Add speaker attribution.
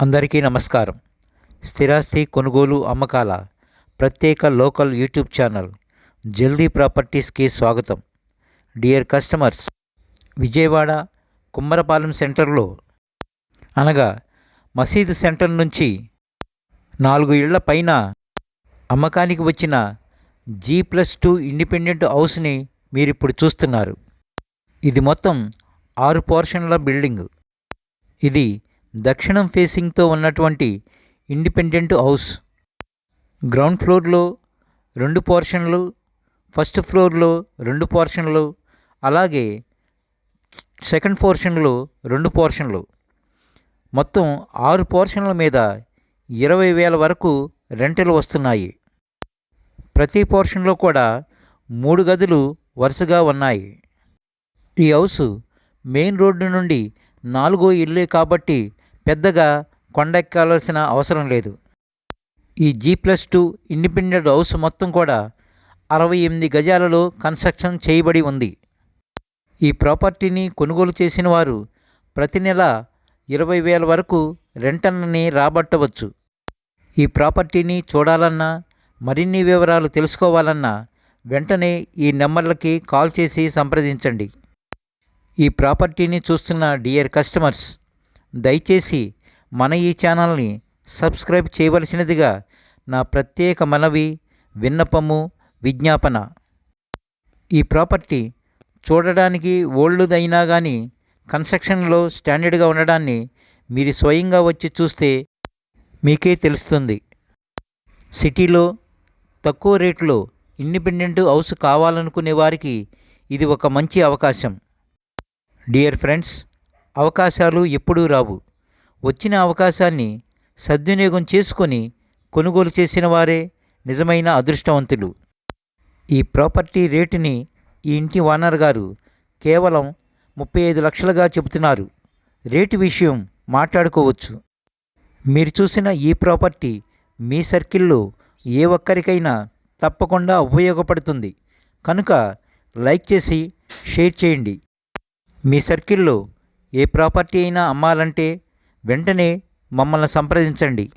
Speaker 1: అందరికీ నమస్కారం. స్థిరాస్తి కొనుగోలు అమ్మకాల ప్రత్యేక లోకల్ యూట్యూబ్ ఛానల్ జల్దీ ప్రాపర్టీస్కి స్వాగతం. డియర్ కస్టమర్స్ విజయవాడ కుమ్మరపాలెం సెంటర్లో అనగా మసీదు సెంటర్ నుంచి నాలుగు ఇళ్ళ పైన అమ్మకానికి వచ్చిన జీ ప్లస్ టూ ఇండిపెండెంట్ హౌస్ని మీరు ఇప్పుడు చూస్తున్నారు. ఇది మొత్తం ఆరు పోర్షన్ల బిల్డింగ్. ఇది దక్షిణం ఫేసింగ్తో ఉన్నటువంటి ఇండిపెండెంట్ హౌస్. గ్రౌండ్ ఫ్లోర్లో రెండు పోర్షన్లు ఫస్ట్ ఫ్లోర్లో రెండు పోర్షన్లు అలాగే సెకండ్ పోర్షన్లో రెండు పోర్షన్లు. మొత్తం ఆరు పోర్షన్ల మీద ఇరవై వేల వరకు రెంటలు వస్తున్నాయి. ప్రతి పోర్షన్లో కూడా మూడు గదులు వరుసగా ఉన్నాయి. ఈ హౌస్ మెయిన్ రోడ్డు నుండి నాలుగో ఇల్లే కాబట్టి పెద్దగా కొండెక్కాల్సిన అవసరం లేదు. ఈ G plus two independent house మొత్తం కూడా అరవై ఎనిమిది గజాలలో కన్స్ట్రక్షన్ చేయబడి ఉంది. ఈ ప్రాపర్టీని కొనుగోలు చేసిన వారు ప్రతి నెల ఇరవై వేల వరకు రెంటన్నని రాబట్టవచ్చు. ఈ ప్రాపర్టీని చూడాలన్నా మరిన్ని వివరాలు తెలుసుకోవాలన్నా వెంటనే ఈ నెంబర్లకి కాల్ చేసి సంప్రదించండి. ఈ ప్రాపర్టీని చూస్తున్న డియర్ కస్టమర్స్ దయచేసి మన ఈ ఛానల్ని సబ్స్క్రైబ్ చేయవలసినదిగా నా ప్రత్యేక మనవి విన్నపము విజ్ఞాపన. ఈ ప్రాపర్టీ చూడడానికి ఓల్డ్దైనా కానీ కన్స్ట్రక్షన్లో స్టాండర్డ్గా ఉండడాన్ని మీరు స్వయంగా వచ్చి చూస్తే మీకే తెలుస్తుంది. సిటీలో తక్కువ రేట్లో ఇండిపెండెంట్ హౌస్ కావాలనుకునే వారికి ఇది ఒక మంచి అవకాశం. డియర్ ఫ్రెండ్స్ అవకాశాలు ఎప్పుడూ రావు. వచ్చిన అవకాశాన్ని సద్వినియోగం చేసుకొని కొనుగోలు చేసిన వారే నిజమైన అదృష్టవంతులు. ఈ ప్రాపర్టీ రేటుని ఈ ఇంటి ఓనర్ గారు కేవలం ముప్పై ఐదు లక్షలుగా చెబుతున్నారు. రేటు విషయం మాట్లాడుకోవచ్చు. మీరు చూసిన ఈ ప్రాపర్టీ మీ సర్కిల్లో ఏ ఒక్కరికైనా తప్పకుండా ఉపయోగపడుతుంది. కనుక లైక్ చేసి షేర్ చేయండి. మీ సర్కిల్లో ఏ ప్రాపర్టీ అయినా అమ్మాలంటే వెంటనే మమ్మల్ని సంప్రదించండి.